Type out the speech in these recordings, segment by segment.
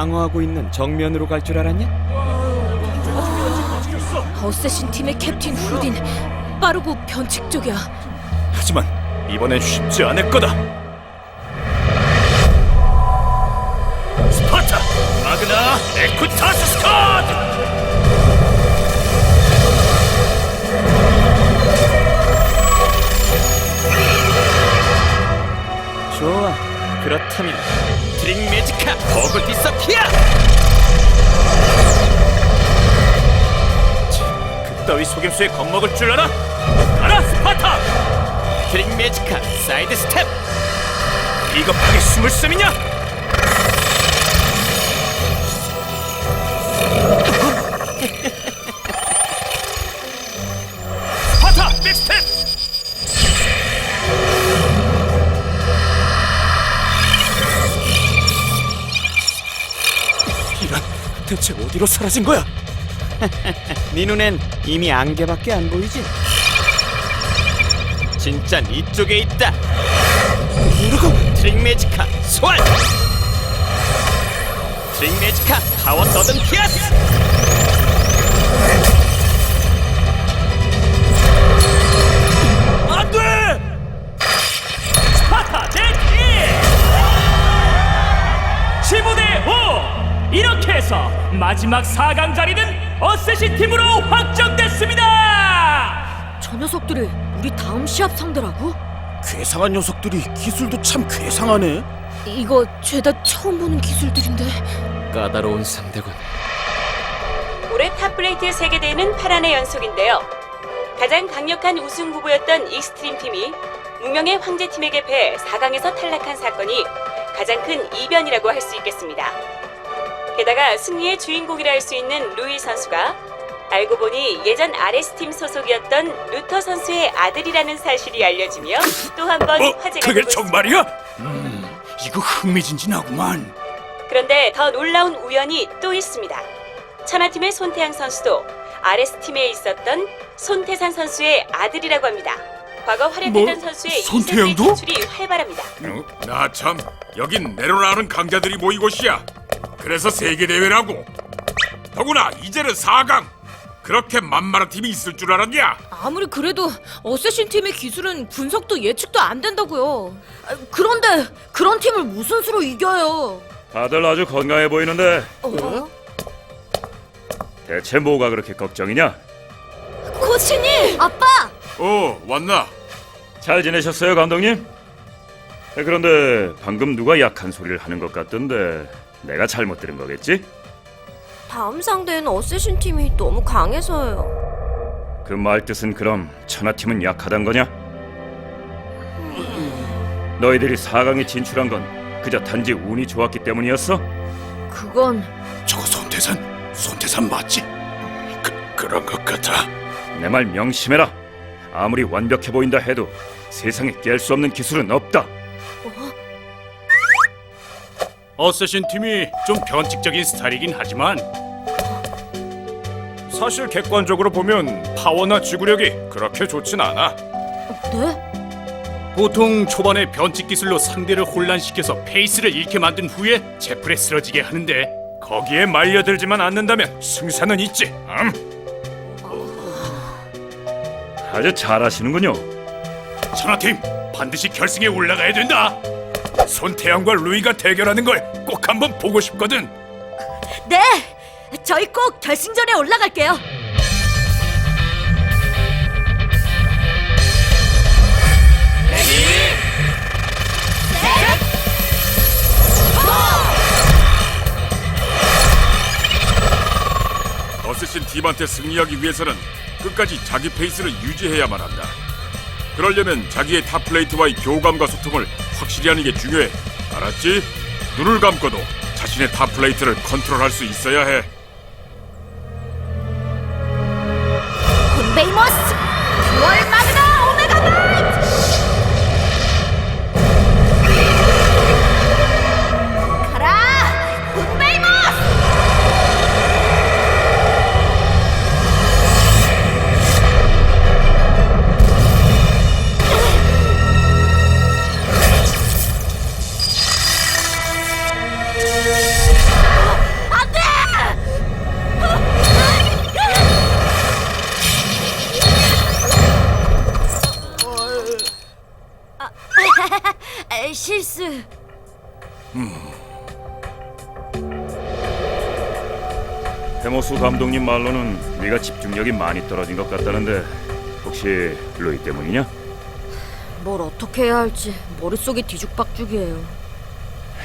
방어하고 있는 정면으로 갈 줄 알았냐? 어쌔신 팀의 캡틴 후딘 빠르고 변칙적이야. 하지만 이번엔 쉽지 않을 거다. 스파타 마그나 에쿠타스 스쿼드. 그따위 속임수에 겁먹을 줄 알아? 가라 스파타! 드링 매지카 사이드 스텝! 비겁하게 숨을 셈이냐? 스파타 백스텝! 이런 대체 어디로 사라진 거야? 네 눈엔 이미 안개밖에 안 보이지? 진짠 이쪽에 있다. 뭐라고? 드링 매지카 소환! 드링 매지카 파워 서든 피아스! 안 돼! 스파타 대피! 15대 5! 이렇게 해서 마지막 4강 자리는 어쌔신 팀으로 확정됐습니다! 저 녀석들이 우리 다음 시합 상대라고? 괴상한 녀석들이 기술도 참 괴상하네. 이거 죄다 처음 보는 기술들인데. 까다로운 상대군. 올해 탑플레이트 세계대회는 8한의 연속인데요. 가장 강력한 우승 후보였던 익스트림 팀이 무명의 황제 팀에게 패해 4강에서 탈락한 사건이 가장 큰 이변이라고 할 수 있겠습니다. 게다가 승리의 주인공이라 할 수 있는 루이 선수가 알고 보니 예전 RS팀 소속이었던 루터 선수의 아들이라는 사실이 알려지며 또 한 번 어? 화제가 그게 되고 있습니다. 정말이야? 음, 이거 흥미진진하구만. 그런데 더 놀라운 우연이 또 있습니다. 천하팀의 손태양 선수도 RS팀에 있었던 손태산 선수의 아들이라고 합니다. 과거 활약했던 뭐? 선수의 손태양도? 이세대 진출이 활발합니다. 어? 나참 여긴 내로라는 강자들이 모인 곳이야 그래서 세계대회라고 더구나 이제는 4강 그렇게 만만한 팀이 있을 줄 알았냐 아무리 그래도 어쌔신 팀의 기술은 분석도 예측도 안 된다고요. 아, 그런데 그런 팀을 무슨 수로 이겨요? 다들 아주 건강해 보이는데 어? 대체 뭐가 그렇게 걱정이냐? 코치님! 아빠! 어 왔나 잘 지내셨어요, 감독님? 에, 그런데 방금 누가 약한 소리를 하는 것 같던데 내가 잘못 들은 거겠지? 다음 상대는 어쌔신 팀이 너무 강해서요. 그 말 뜻은 그럼 천하팀은 약하단 거냐? 너희들이 4강에 진출한 건 그저 단지 운이 좋았기 때문이었어? 그건 저거 손태산, 손태산 맞지? 그, 그런 것 같아 내 말 명심해라. 아무리 완벽해 보인다 해도 세상에 깰 수 없는 기술은 없다. 어쌔신 팀이 좀 변칙적인 스타일이긴 하지만 사실 객관적으로 보면 파워나 지구력이 그렇게 좋진 않아. 네? 보통 초반에 변칙 기술로 상대를 혼란시켜서 페이스를 잃게 만든 후에 제풀에 쓰러지게 하는데 거기에 말려들지만 않는다면 승산은 있지. 음. 아주 잘하시는군요. 천하팀 반드시 결승에 올라가야 된다. 손태양과 루이가 대결하는 걸 꼭 한번 보고 싶거든. 네! 저희 꼭 결승전에 올라갈게요. 어쌔신 팀한테 승리하기 위해서는 끝까지 자기 페이스를 유지해야만 한다 그러려면 자기의 탑플레이트와의 교감과 소통을 확실히 하는 게 중요해 알았지? 눈을 감고도 자신의 탑플레이트를 컨트롤할 수 있어야 해 감독님 말로는 네가 집중력이 많이 떨어진 것 같다는데 혹시 루이 때문이냐? 뭘 어떻게 해야 할지 머릿속이 뒤죽박죽이에요.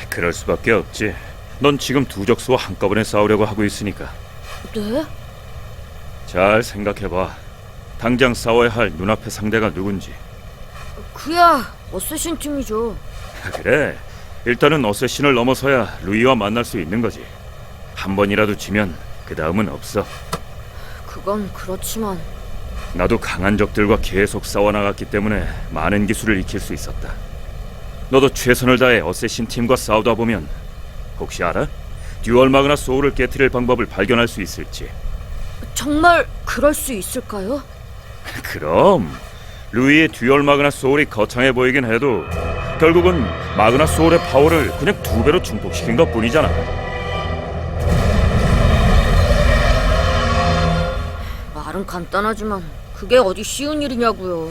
그럴 수밖에 없지. 넌 지금 두 적수와 한꺼번에 싸우려고 하고 있으니까 네? 잘 생각해봐. 당장 싸워야 할 눈앞의 상대가 누군지. 그야 어쌔신 팀이죠. 그래. 일단은 어쌔신을 넘어서야 루이와 만날 수 있는 거지. 한 번이라도 지면 그 다음은 없어. 그건 그렇지만 나도 강한 적들과 계속 싸워 나갔기 때문에 많은 기술을 익힐 수 있었다. 너도 최선을 다해 어쌔신 팀과 싸우다 보면 혹시 알아? 듀얼 마그나 소울을 깨뜨릴 방법을 발견할 수 있을지. 정말 그럴 수 있을까요? 그럼 루이의 듀얼 마그나 소울이 거창해 보이긴 해도 결국은 마그나 소울의 파워를 그냥 두 배로 증폭시킨 것 뿐이잖아. 말은 간단하지만 그게 어디 쉬운 일이냐고요.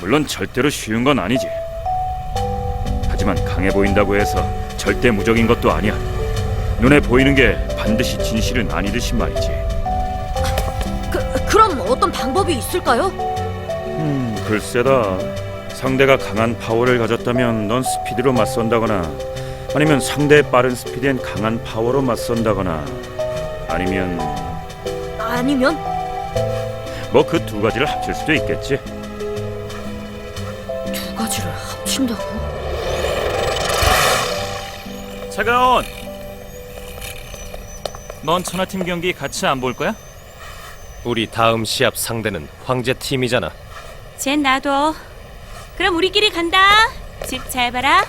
물론 절대로 쉬운 건 아니지. 하지만 강해 보인다고 해서 절대 무적인 것도 아니야. 눈에 보이는 게 반드시 진실은 아니듯이 말이지. 그 그럼 어떤 방법이 있을까요? 음, 글쎄다. 상대가 강한 파워를 가졌다면 넌 스피드로 맞선다거나 아니면 상대의 빠른 스피드엔 강한 파워로 맞선다거나 아니면 아니면 뭐 그 두 가지를 합칠 수도 있겠지. 두 가지를 합친다고? 차가운. 넌 천하팀 경기 같이 안 볼 거야? 우리 다음 시합 상대는 황제 팀이잖아. 쟨 나도. 그럼 우리끼리 간다. 집 잘 봐라.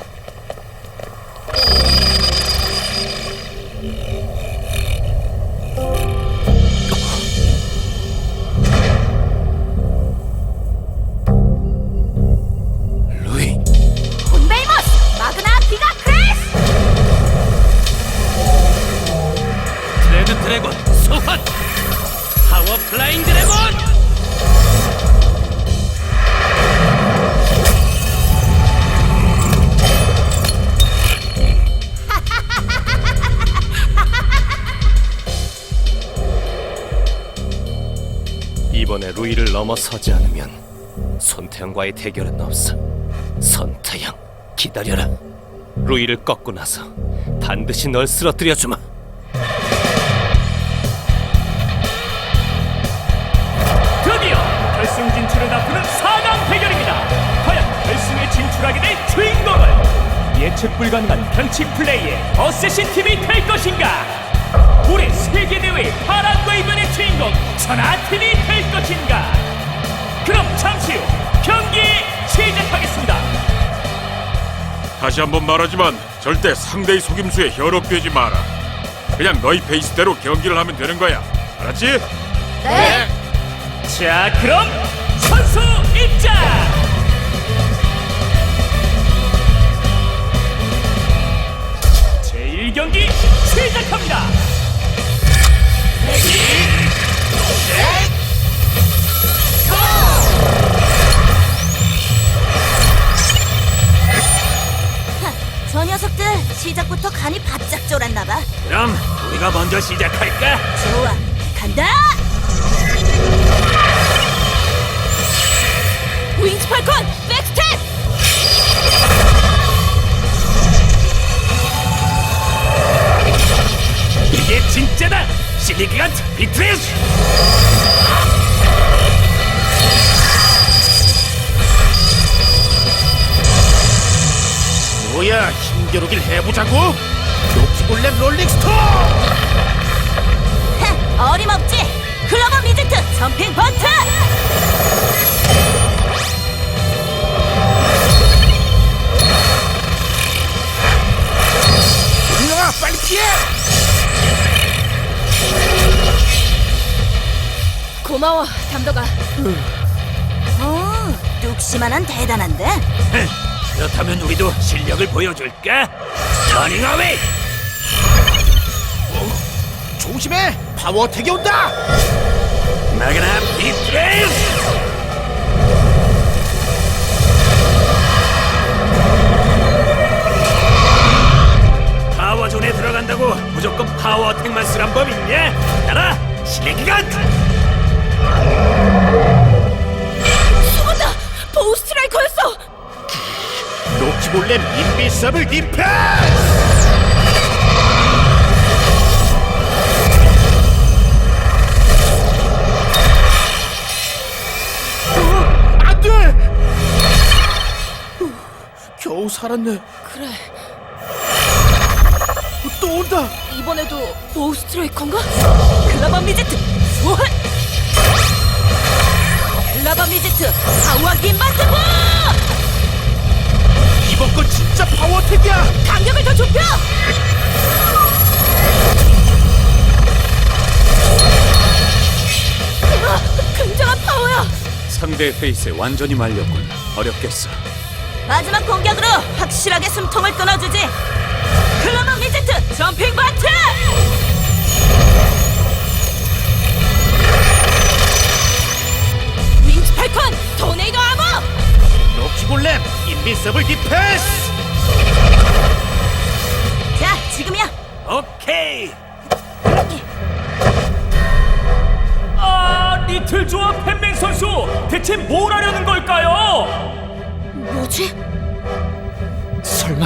서지 않으면 손태영과의 대결은 없어. 손태영 기다려라. 루이를 꺾고 나서 반드시 널 쓰러뜨려 주마. 드디어 결승 진출을 앞두는 4강 대결입니다. 과연 결승에 진출하게 될 주인공은 예측 불가능한 변칙 플레이의 어쌔신 팀이 될 것인가? 올해 세계 대회 파란과 이번의 주인공 천하 팀이 될 것인가? 그럼 잠시 후 경기 시작하겠습니다. 다시 한번 말하지만 절대 상대의 속임수에 현혹되지 마라. 그냥 너희 페이스대로 경기를 하면 되는 거야. 알았지? 자, 그럼 선수 입장! 먼저 시작할까? 좋아, 간다! 윙스 팔콘 백스텝! 이게 진짜다! 실리기간트 비트레스! 뭐야 힘겨루기를 해보자고? 녹지골렘 롤링스톤! 어림없지! 클로버 미즈트 점핑 번트! 으아 빨리 피해! 고마워, 담덕아. 어, 뚝심만한 대단한데? 그렇다면 우리도 실력을 보여줄까? 터닝 어웨이! 조심해! 파워 택이 온다! 마그나 비트레스! 파워존에 들어간다고 무조건 파워 파워 어택만 쓰란 법 있냐? 따라 실내기간! 숨었다! 보우 스트라이커였어! 로키볼렘 인비서블 디펜스! 살았네. 그래, 또 온다. 이번에도 보우 스트라이커인가? 클라바 미제트 소환! 클라바 미제트 하와기 마스부! 이번 건 진짜 파워택이야. 간격을 더 좁혀! 우와, 굉장한 파워야! 상대의 페이스에 완전히 말렸군. 어렵겠어. 마지막 공격으로 확실하게 숨통을 끊어주지! 클라바 미제트 점핑 바트! 윙스 팔콘 토네이도 아머! 로키볼렘 인비서블 디펜스! 자, 지금이야! 오케이! 아, 리틀 조아 팬맹 선수 대체 뭘 하려는 걸까요? 뭐지? 설마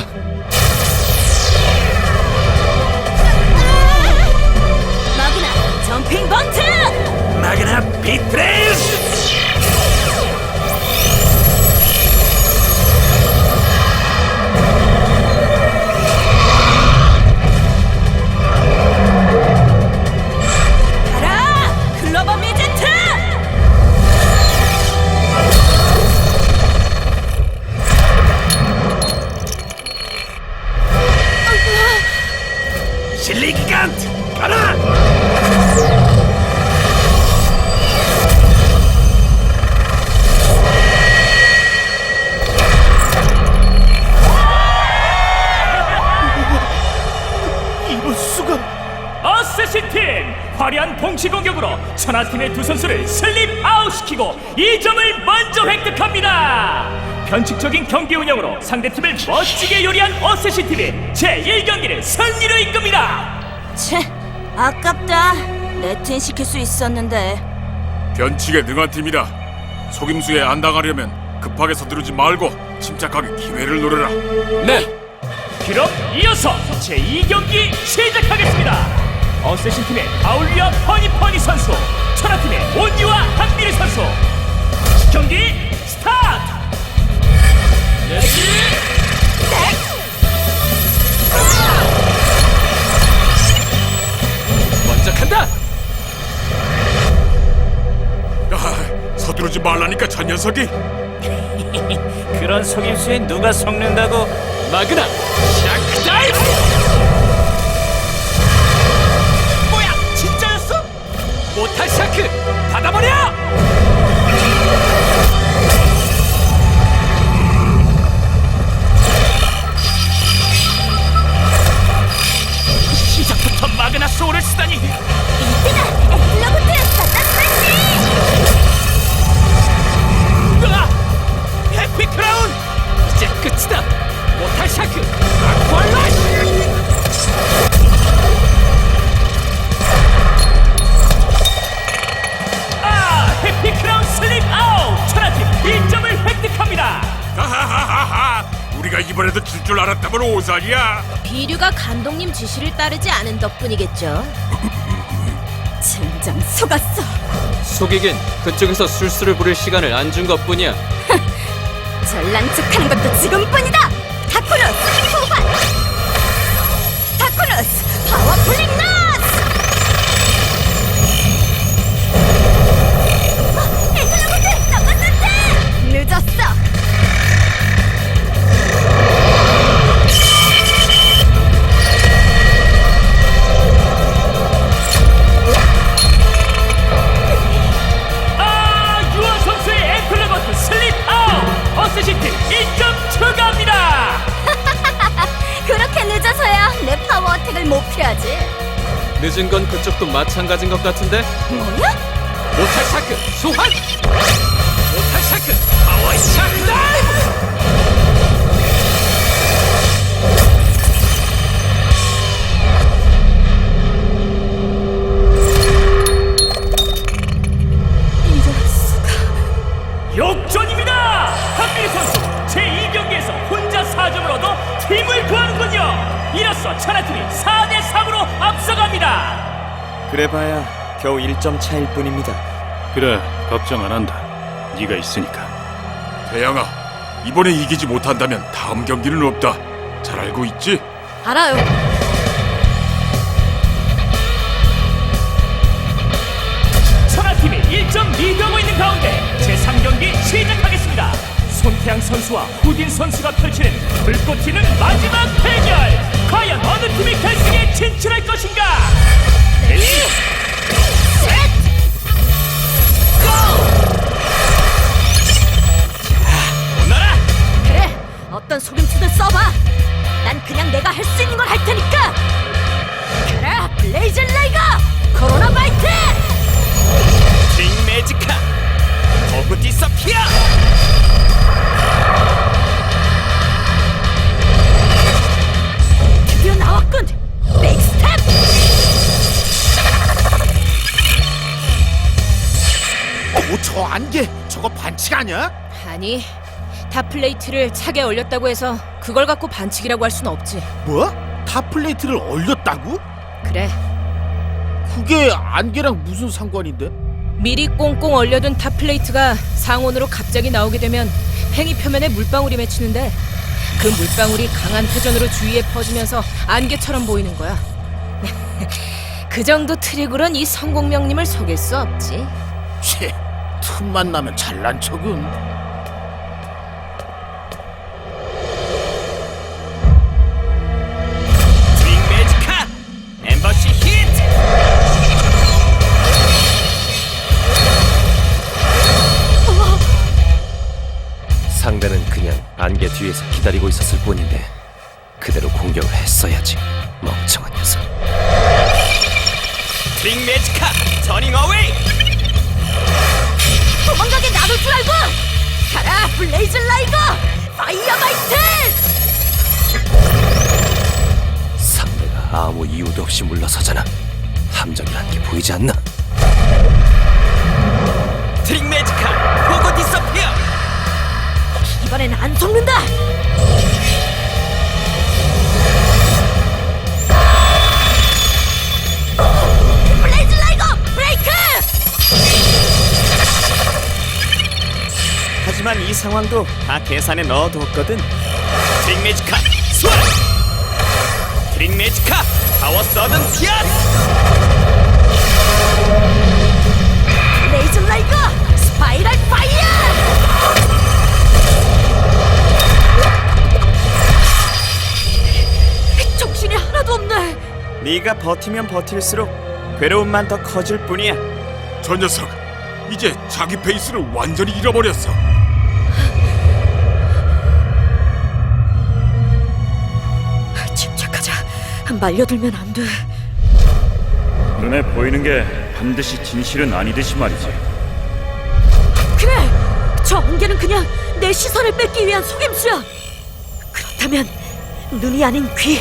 화려한 봉시 공격으로 천하팀의 두 선수를 슬립 아웃시키고 2점을 먼저 획득합니다. 변칙적인 경기 운영으로 상대팀을 멋지게 요리한 어쌔신 팀이 제1경기를 승리로 이끕니다. 채, 아깝다. 네트인 시킬 수 있었는데. 변칙에 능한 팀이다. 속임수에 안 당하려면 급하게 서두르지 말고 침착하게 기회를 노려라. 네. 그럼 이어서 제2경기 시작하겠습니다. 어쌔신 팀의 아울리아 퍼니퍼니 선수, 천하팀의 온유와 한미리 선수. 경기 스타트! 먼저 간다. 아, 서두르지 말라니까 저 녀석이. 그런 속임수에 누가 속는다고? 마그나 샤크 다 샤크 받아버려! 시작부터 마그나 소울을 쓰다니 으아! 해피 크라운! 이제 끝이다. 모탈 샤크 아쿠아라시. 이번에도 질 줄 알았다면 오산이야. 비류가 감독님 지시를 따르지 않은 덕분이겠죠. 젠장 속았어. 속이긴 그쪽에서 술수를 부릴 시간을 안 준 것뿐이야. 잘난 척하는 것도 지금뿐이다. 늦은 건 그쪽도 마찬가지인 것 같은데? 뭐야? 모탈 샤크 소환! 모탈 샤크 파워 샤크 다이브! 역전입니다! 한미 선수 제2경기에서 혼자 4점을 얻어 팀을 구하는군요! 이로써 천하팀이 4대3으로 그래봐야 겨우 1점 차일 뿐입니다. 그래 걱정 안 한다. 네가 있으니까. 태양아, 이번에 이기지 못한다면 다음 경기는 없다. 잘 알고 있지? 알아요. 천하팀이 1점 리드하고 있는 가운데 제3경기 시작하겠습니다. 손태양 선수와 후딘 선수가 펼치는 불꽃 튀는 마지막 대결. 과연 어느 팀이 결승에 진출할 것인가? 레디, 그래, 어떤 속임수든 써봐. 난 그냥 내가 할 수 있는 걸 할 테니까. 가라, 블레이즈 라이거, 코로나 바이트. 빅 매지카 저거 반칙 아니야? 아니, 탑플레이트를 차게 올렸다고 해서 그걸 갖고 반칙이라고 할 순 없지. 뭐? 탑 플레이트를 얼렸다고? 그래, 그게 안개랑 무슨 상관인데? 미리 꽁꽁 얼려둔 탑 플레이트가 상온으로 갑자기 나오게 되면 팽이 표면에 물방울이 맺히는데 그 물방울이 강한 회전으로 주위에 퍼지면서 안개처럼 보이는 거야. 그 정도 트릭으론 이 성공명님을 속일 수 없지. 치, 틈만 나면 잘난 척은. 엠버시 히트 상대는 그냥 안개 뒤에서 기다리고 있었을 뿐인데 그대로 공격을 했어야지. 멍청한 녀석. 빅 매지카 터닝 어웨이 도망가게 놔둘 줄 알고! 가라, 블레이즈 라이거! 파이어 바이트! 상대가 아무 이유도 없이 물러서잖아. 함정이란 게 보이지 않나? 빅 매지카 버그 디서피어 이번엔 안 속는다! 이 상황도 다 계산에 넣어두었거든 빅 매지카 스완 빅 매지카 파워 서든 피아스 블레이즈 라이거! 스파이럴 파이어! 정신이 하나도 없네. 네가 버티면 버틸수록 괴로움만 더 커질 뿐이야 저 녀석, 이제 자기 페이스를 완전히 잃어버렸어. 말려들면 안 돼. 눈에 보이는 게 반드시 진실은 아니듯이 말이지. 그래! 저 안개는 그냥 내 시선을 뺏기 위한 속임수야! 그렇다면 눈이 아닌 귀,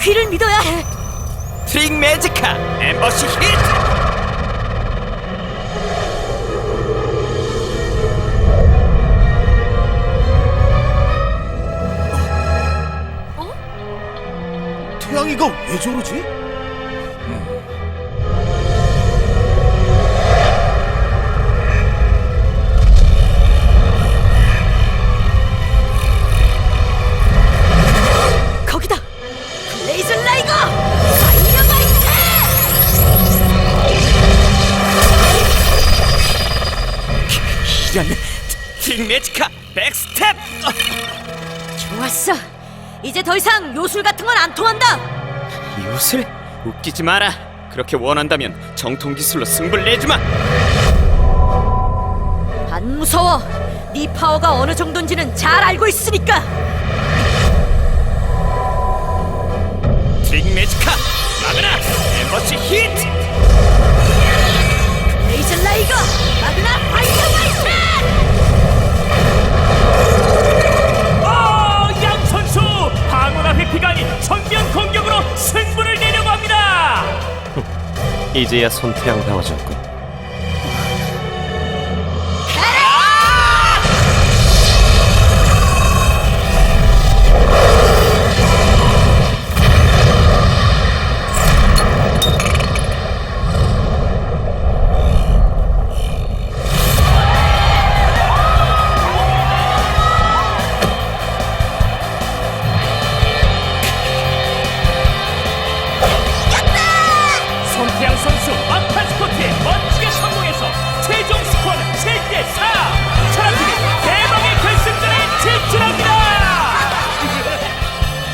귀를 믿어야 해! 빅 매지카 엠버시 히트 태양이가 왜 저러지? 거기다! 블레이즈 라이거! 파이어 바이트! 이런 빅 매지카 백스텝 좋았어! 이제 더 이상 요술 같은 건 안 통한다! 이웃을 웃기지 마라 그렇게 원한다면 정통 기술로 승부를 내주마 안 무서워! 네 파워가 어느 정도인지는 잘 알고 있으니까! 빅 매지카 마그나 엠버시 히트 블레이즈 라이거! 이제야 손태양 나와줬군.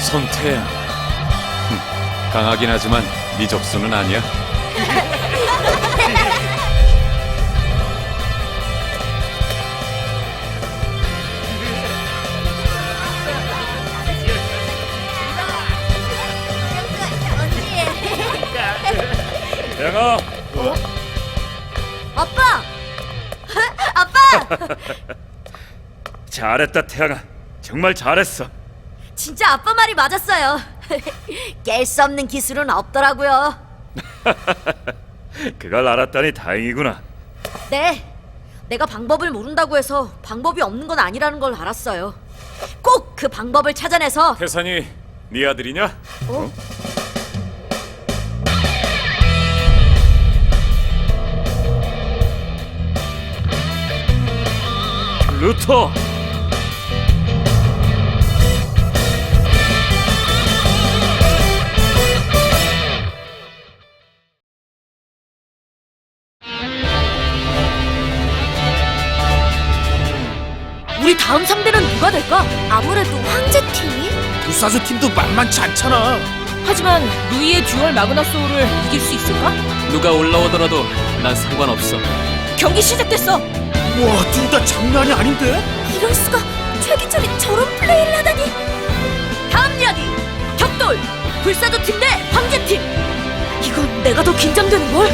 손태양 흠, 강하긴 하지만 네 적수는 아니야 태양아, 아빠! 아빠! 잘했다 태양아. 정말 잘했어. 진짜 아빠 말이 맞았어요. 깰 수 없는 기술은 없더라고요. 그걸 알았다니 다행이구나. 네. 내가 방법을 모른다고 해서 방법이 없는 건 아니라는 걸 알았어요. 꼭 그 방법을 찾아내서 태산이 네 아들이냐? 루터. 다음 상대는 누가 될까? 아무래도 황제팀이? 불사조 팀도 만만치 않잖아. 하지만 루이의 듀얼 마그나 소울을 이길 수 있을까? 누가 올라오더라도 난 상관없어. 경기 시작됐어. 와, 둘 다 장난이 아닌데? 이럴 수가 최기철이 저런 플레이를 하다니. 다음 이야기. 격돌. 불사조 팀 대 황제팀. 이건 내가 더 긴장되는 걸.